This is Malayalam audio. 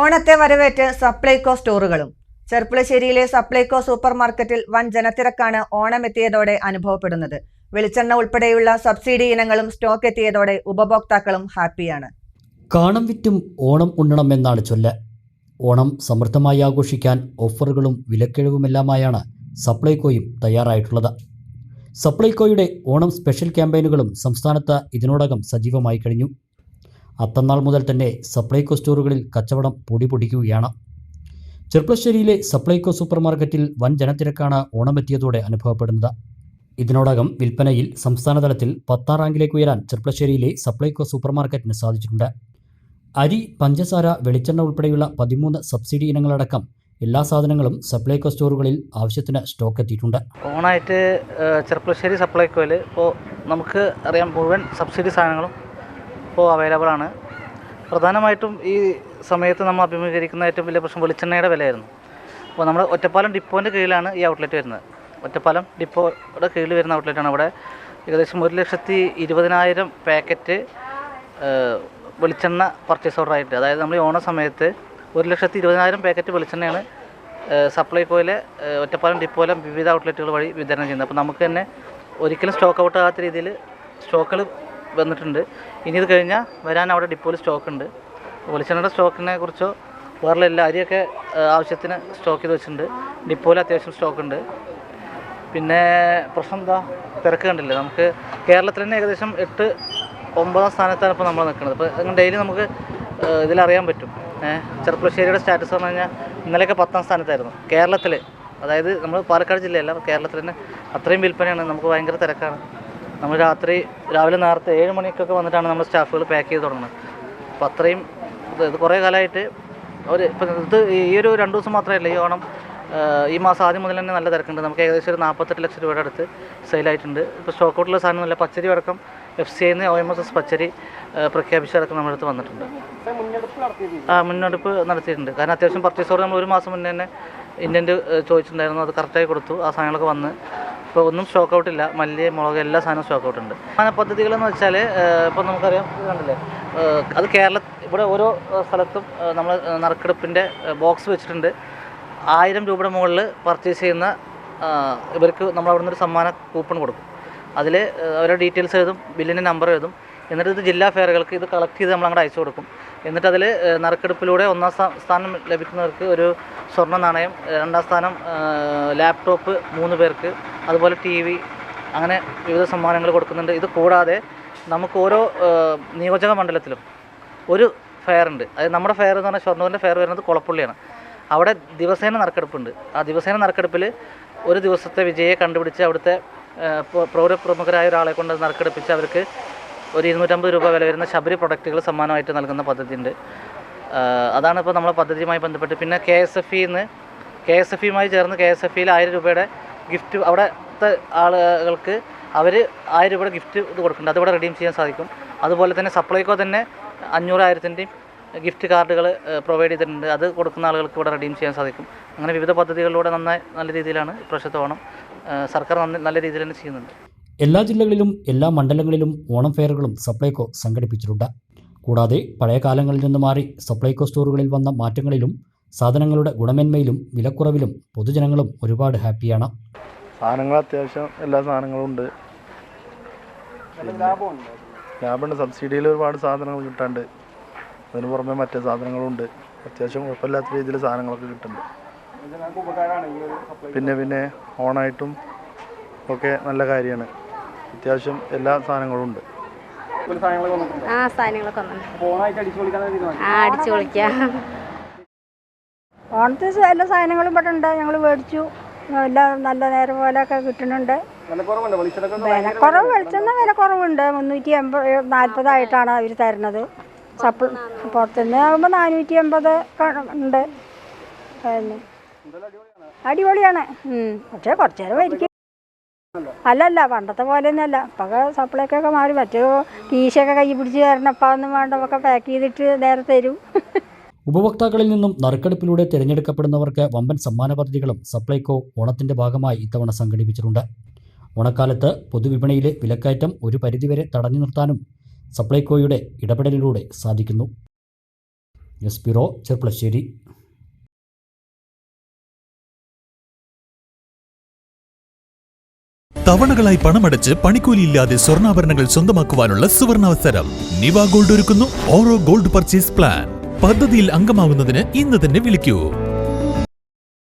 ഓണത്തെ വരവേറ്റ് സപ്ലൈകോ സ്റ്റോറുകളും. ചെർപ്പുളശ്ശേരിയിലെ സപ്ലൈകോ സൂപ്പർ മാർക്കറ്റിൽ വൻ ജനത്തിരക്കാണ് ഓണം എത്തിയതോടെ അനുഭവപ്പെടുന്നത്. വെളിച്ചെണ്ണ ഉൾപ്പെടെയുള്ള സബ്സിഡി ഇനങ്ങളും സ്റ്റോക്ക് എത്തിയതോടെ ഉപഭോക്താക്കളും ഹാപ്പിയാണ്. കാണം വിറ്റും ഓണം ഉണ്ണണം എന്നാണ് ചൊല്ല്. ഓണം സമൃദ്ധമായി ആഘോഷിക്കാൻ ഓഫറുകളും വിലക്കിഴിവുമെല്ലാമായാണ് സപ്ലൈകോയും തയ്യാറായിട്ടുള്ളത്. സപ്ലൈകോയുടെ ഓണം സ്പെഷ്യൽ ക്യാമ്പയിനുകളും സംസ്ഥാനത്ത് ഇതിനോടകം സജീവമായി കഴിഞ്ഞു. അത്തന്നാൾ മുതൽ തന്നെ സപ്ലൈകോ സ്റ്റോറുകളിൽ കച്ചവടം പൊടി പൊടിക്കുകയാണ് ചെർപ്പളശ്ശേരിയിലെ സപ്ലൈകോ സൂപ്പർ മാർക്കറ്റിൽ വൻ ജനത്തിരക്കാണ് ഓണമെത്തിയതോടെ അനുഭവപ്പെടുന്നത്. ഇതിനോടകം വിൽപ്പനയിൽ സംസ്ഥാനതലത്തിൽ പത്താം റാങ്കിലേക്ക് ഉയരാൻ ചെർപ്പശ്ശേരിയിലെ സപ്ലൈകോ സൂപ്പർ മാർക്കറ്റിന് സാധിച്ചിട്ടുണ്ട്. അരി പഞ്ചസാര വെളിച്ചെണ്ണ ഉൾപ്പെടെയുള്ള പതിമൂന്ന് സബ്സിഡി ഇനങ്ങളടക്കം എല്ലാ സാധനങ്ങളും സപ്ലൈകോ സ്റ്റോറുകളിൽ ആവശ്യത്തിന് സ്റ്റോക്ക് എത്തിയിട്ടുണ്ട് ഓണായിട്ട് ചെർപ്പശ്ശേരി സപ്ലൈകോയിൽ ഇപ്പോൾ നമുക്ക് അറിയാം മുഴുവൻ സബ്സിഡി സാധനങ്ങളും ഇപ്പോൾ അവൈലബിൾ ആണ്. പ്രധാനമായിട്ടും ഈ സമയത്ത് നമ്മൾ അഭിമുഖീകരിക്കുന്ന ഏറ്റവും വലിയ പ്രശ്നം വെളിച്ചെണ്ണയുടെ വിലയായിരുന്നു. അപ്പോൾ നമ്മുടെ ഒറ്റപ്പാലം ഡിപ്പോന്റെ കീഴിലാണ് ഈ ഔട്ട്ലെറ്റ് വരുന്നത്. ഒറ്റപ്പാലം ഡിപ്പോയുടെ കീഴിൽ വരുന്ന ഔട്ട്ലെറ്റാണ് അവിടെ ഏകദേശം ഒരു ലക്ഷത്തി ഇരുപതിനായിരം പാക്കറ്റ് വെളിച്ചെണ്ണ പർച്ചേസ് ഓർഡർ ആയിട്ട് അതായത് നമ്മൾ ഓണ സമയത്ത് ഒരു ലക്ഷത്തി ഇരുപതിനായിരം പാക്കറ്റ് വെളിച്ചെണ്ണയാണ് സപ്ലൈ സപ്ലൈകോയിലെ ഒറ്റപ്പാലം ഡിപ്പോയിലെ വിവിധ ഔട്ട്ലെറ്റുകൾ വഴി വിതരണം ചെയ്യുന്നത്. അപ്പോൾ നമുക്ക് തന്നെ ഒരിക്കലും സ്റ്റോക്ക് ഔട്ട് ആകാത്ത രീതിയിൽ സ്റ്റോക്കുകൾ വന്നിട്ടുണ്ട്. ഇനി ഇത് കഴിഞ്ഞാൽ വരാൻ അവിടെ ഡിപ്പോയിൽ സ്റ്റോക്ക് ഉണ്ട്. വെളിച്ചെണ്ണയുടെ സ്റ്റോക്കിനെ കുറിച്ചോ വേറെ എല്ലാ അരിയൊക്കെ ആവശ്യത്തിന് സ്റ്റോക്ക് ചെയ്ത് വെച്ചിട്ടുണ്ട്. ഡിപ്പോയിൽ അത്യാവശ്യം സ്റ്റോക്ക് ഉണ്ട്. പിന്നെ പ്രശ്നം എന്താ? തിരക്ക് കണ്ടില്ലേ? നമുക്ക് കേരളത്തിൽ തന്നെ ഏകദേശം എട്ട് ഒമ്പതാം സ്ഥാനത്താണ് ഇപ്പോൾ നമ്മൾ നിൽക്കുന്നത്. അപ്പോൾ അങ്ങനെ ഡെയിലി നമുക്ക് ഇതിലറിയാൻ പറ്റും. ഏഹ്, ചെർപ്പളശ്ശേരിയുടെ സ്റ്റാറ്റസ് പറഞ്ഞു കഴിഞ്ഞാൽ ഇന്നലെയൊക്കെ പത്താം സ്ഥാനത്തായിരുന്നു. കേരളത്തിൽ അതായത് നമ്മൾ പാലക്കാട് ജില്ലയല്ല കേരളത്തിൽ തന്നെ അത്രയും വിൽപ്പനയാണ്. നമുക്ക് ഭയങ്കര തിരക്കാണ്. നമ്മൾ രാത്രി രാവിലെ നേരത്തെ ഏഴ് മണിക്കൊക്കെ വന്നിട്ടാണ് നമ്മൾ സ്റ്റാഫുകൾ പാക്ക് ചെയ്ത് തുടങ്ങുന്നത്. അപ്പോൾ അത്രയും ഇത് കുറേ കാലമായിട്ട് ഒരു ഇപ്പം ഇത് ഈ ഒരു രണ്ട് ദിവസം മാത്രമല്ല ഈ ഓണം ഈ മാസം ആദ്യം മുതൽ തന്നെ നല്ല തിരക്കുണ്ട്. നമുക്ക് ഏകദേശം ഒരു നാൽപ്പത്തെട്ട് ലക്ഷം രൂപയുടെ അടുത്ത് സെയിലായിട്ടുണ്ട് ഇപ്പോൾ സ്റ്റോക്ക് സാധനം നല്ല പച്ചരി അടക്കം എഫ് സി എന്ന് ഒ എം എസ് എസ് പച്ചരി പ്രഖ്യാപിച്ചടക്കം നമ്മുടെ അടുത്ത് വന്നിട്ടുണ്ട്. ആ മുന്നെടുപ്പ് നടത്തിയിട്ടുണ്ട്. കാരണം അത്യാവശ്യം പർച്ചേസ് ഓർഡർ നമ്മൾ ഒരു മാസം മുന്നേ തന്നെ ഇന്ത്യന്റെ ചോദിച്ചിട്ടുണ്ടായിരുന്നു. അത് കറക്റ്റായി കൊടുത്തു. ആ സാധനങ്ങളൊക്കെ വന്ന് ഇപ്പോൾ ഒന്നും സ്റ്റോക്ക് ഔട്ട് ഇല്ല. മല്ലി മുളക് എല്ലാ സാധനവും സ്റ്റോക്ക് ഔട്ട് ഉണ്ട്. അങ്ങനെ പദ്ധതികളെന്ന് വെച്ചാൽ ഇപ്പോൾ നമുക്കറിയാം കണ്ടില്ലേ? അത് കേരള ഇവിടെ ഓരോ സ്ഥലത്തും നമ്മൾ നറുക്കെടുപ്പിന്റെ ബോക്സ് വെച്ചിട്ടുണ്ട്. ആയിരം രൂപയുടെ മുകളിൽ പർച്ചേസ് ചെയ്യുന്ന ഇവർക്ക് നമ്മൾ അവിടെ നിന്നൊരു സമ്മാന കൂപ്പൺ കൊടുക്കും. അതിൽ അവരുടെ ഡീറ്റെയിൽസ് എഴുതും ബില്ലിന്റെ നമ്പർ എഴുതും. എന്നിട്ട് ഇത് ജില്ലാ ഫെയറുകൾക്ക് ഇത് കളക്ട് ചെയ്ത് നമ്മൾ അങ്ങോട്ട് അയച്ചു കൊടുക്കും. എന്നിട്ട് അതിൽ നറുക്കെടുപ്പിലൂടെ ഒന്നാം സ്ഥാ- സ്ഥാനം ലഭിക്കുന്നവർക്ക് ഒരു സ്വർണ നാണയം രണ്ടാം സ്ഥാനം ലാപ്ടോപ്പ് മൂന്ന് പേർക്ക് അതുപോലെ ടി വി അങ്ങനെ വിവിധ സമ്മാനങ്ങൾ കൊടുക്കുന്നുണ്ട്. ഇത് കൂടാതെ നമുക്ക് ഓരോ നിയോജക മണ്ഡലത്തിലും ഒരു ഫെയർ ഉണ്ട്. അതായത് നമ്മുടെ ഫെയർ എന്ന് പറഞ്ഞാൽ ഷൊർണൂരിന്റെ ഫെയർ വരുന്നത് കുളപ്പുള്ളിയാണ്. അവിടെ ദിവസേന നറുക്കെടുപ്പുണ്ട്. ആ ദിവസേന നറുക്കെടുപ്പിൽ ഒരു ദിവസത്തെ വിജയെ കണ്ടുപിടിച്ച് അവിടുത്തെ ഏഹ്, പ്രമുഖരായ ഒരാളെ കൊണ്ട് നറുക്കെടുപ്പിച്ച് അവർക്ക് ഒരു ഇരുന്നൂറ്റമ്പത് രൂപ വില വരുന്ന ശബരി പ്രൊഡക്റ്റുകൾ സമ്മാനമായിട്ട് നൽകുന്ന പദ്ധതിയുണ്ട്. അതാണ് ഇപ്പോൾ നമ്മളെ പദ്ധതിയുമായി ബന്ധപ്പെട്ട്. പിന്നെ കെ എസ് എഫ് ഇന്ന് കെ എസ് എഫ് ഇയുമായി ചേർന്ന് കെ എസ് എഫ് ഇയിൽ ആയിരം രൂപയുടെ ഗിഫ്റ്റ് അവിടുത്തെ ആളുകൾക്ക് അവർ ആയിരം രൂപയുടെ ഗിഫ്റ്റ് ഇത് കൊടുക്കുന്നുണ്ട്. അതിവിടെ റിഡീം ചെയ്യാൻ സാധിക്കും. അതുപോലെ തന്നെ സപ്ലൈകോ തന്നെ അഞ്ഞൂറായിരത്തിന്റെയും ഗിഫ്റ്റ് കാർഡുകൾ പ്രൊവൈഡ് ചെയ്തിട്ടുണ്ട്. അത് കൊടുക്കുന്ന ആളുകൾക്ക് ഇവിടെ റിഡീം ചെയ്യാൻ സാധിക്കും. അങ്ങനെ വിവിധ പദ്ധതികളിലൂടെ നന്നായി നല്ല രീതിയിലാണ് ഇപ്രാവശ്യത്തെ ഓണം സർക്കാർ നല്ല രീതിയിൽ തന്നെ ചെയ്യുന്നുണ്ട്. എല്ലാ ജില്ലകളിലും എല്ലാ മണ്ഡലങ്ങളിലും ഓണം ഫെയറുകളും സപ്ലൈകോ സംഘടിപ്പിച്ചിട്ടുണ്ട്. കൂടാതെ പഴയ കാലങ്ങളിൽ നിന്ന് മാറി സപ്ലൈകോ സ്റ്റോറുകളിൽ വന്ന മാറ്റങ്ങളിലും സാധനങ്ങളുടെ ഗുണമേന്മയിലും വിലക്കുറവിലും പൊതുജനങ്ങളും ഒരുപാട് ഹാപ്പിയാണ്. സാധനങ്ങൾ അത്യാവശ്യം എല്ലാ സാധനങ്ങളും ഉണ്ട്. ലാഭമുണ്ട്. സബ്സിഡിയിൽ ഒരുപാട് സാധനങ്ങൾ കിട്ടാണ്ട്. അതിന് പുറമെ മറ്റേ സാധനങ്ങളും ഉണ്ട്. അത്യാവശ്യം കുഴപ്പമില്ലാത്ത രീതിയിൽ സാധനങ്ങളൊക്കെ കിട്ടുന്നുണ്ട്. പിന്നെ പിന്നെ ഓണായിട്ടും ഒക്കെ നല്ല കാര്യമാണ്. അത്യാവശ്യം എല്ലാ സാധനങ്ങളും ഉണ്ട്. ആ സാധനങ്ങളൊക്കെ അടിച്ചു പൊളിക്കാം. ഓണത്തിന് എല്ലാ സാധനങ്ങളും ഇവിടെ ഉണ്ട്. ഞങ്ങൾ മേടിച്ചു. എല്ലാം നല്ല നേരം പോലെയൊക്കെ കിട്ടുന്നുണ്ട്. വിലക്കുറവ് വെളിച്ചെണ്ണ വില കുറവുണ്ട് മുന്നൂറ്റി എൺപത് നാൽപ്പതായിട്ടാണ് അവർ തരുന്നത്. സപ്ല പുറത്തുനിന്ന് ആകുമ്പോൾ നാനൂറ്റി എൺപത് ഉണ്ട്. അടിപൊളിയാണ്. പക്ഷേ കുറച്ച് നേരം വരിക്കും അല്ലല്ല പണ്ടത്തെ പോലെ ഒന്നുമല്ല ഇപ്പൊക്കെ സപ്ലൈക്കൊക്കെ മാറി. മറ്റേ കീശയൊക്കെ കൈ പിടിച്ച് തരണം വേണ്ടപ്പൊക്കെ ഒന്നും വേണ്ട. ഒക്കെ പാക്ക് ചെയ്തിട്ട് നേരെ തരും. ഉപഭോക്താക്കളിൽ നിന്നും നറുക്കെടുപ്പിലൂടെ തിരഞ്ഞെടുക്കപ്പെടുന്നവർക്ക് വമ്പൻ സമ്മാന പദ്ധതികളും സപ്ലൈകോ ഓണത്തിന്റെ ഭാഗമായി ഇത്തവണ സംഘടിപ്പിച്ചിട്ടുണ്ട്. ഓണക്കാലത്ത് പൊതുവിപണിയിലെ വിലക്കയറ്റം ഒരു പരിധിവരെ തടഞ്ഞു നിർത്താനും സപ്ലൈകോയുടെ ഇടപെടലിലൂടെ സാധിക്കുന്നു. News bureau Cherpulassery. തവണകളായി പണമടച്ച് പണിക്കൂലിയില്ലാതെ സ്വർണാഭരണങ്ങൾ സ്വന്തമാക്കുവാനുള്ള സുവർണാവസരം നിവ ഗോൾഡ് ഒരുക്കുന്നു ഓരോ ഗോൾഡ് പർച്ചേസ് പ്ലാൻ. പദ്ധതിയിൽ അംഗമാവുന്നതിന് ഇന്ന് തന്നെ വിളിക്കൂ.